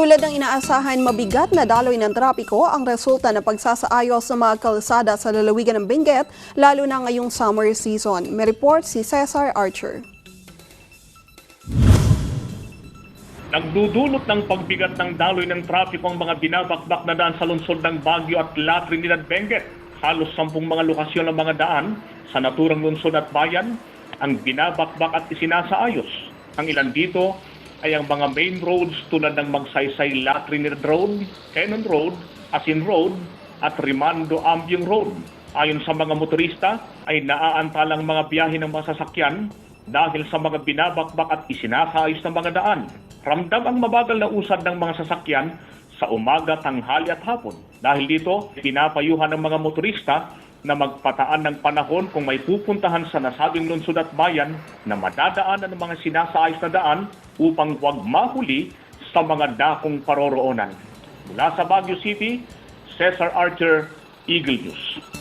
Tulad ng inaasahan, mabigat na daloy ng trapiko ang resulta ng pagsasaayos ng mga kalsada sa lalawigan ng Benguet, lalo na ngayong summer season. May report si Cesar Archer. Nagdudulot ng pagbigat ng daloy ng trapiko ang mga binabakbak na daan sa lungsod ng Baguio at La Trinidad, Benguet. Halos sampung mga lokasyon ng mga daan sa naturang lungsod at bayan ang binabakbak at isinasaayos. Ang ilan dito ay ang mga main roads tulad ng Magsaysay La Trinidad Road, Cannon Road, Asin Road at Rimando Ambiong Road. Ayon sa mga motorista ay naaantalang mga biyahe ng mga sasakyan dahil sa mga binabakbak at isinasaayos ng mga daan. Ramdam ang mabagal na usad ng mga sasakyan sa umaga, tanghali at hapon. Dahil dito, pinapayuhan ng mga motorista na magpataan ng panahon kung may pupuntahan sa nasabing lungsod at bayan na madadaanan ng mga sinasaayos na daan upang huwag mahuli sa mga dakong paroroonan. Mula sa Baguio City, Cesar Archer, Eagle News.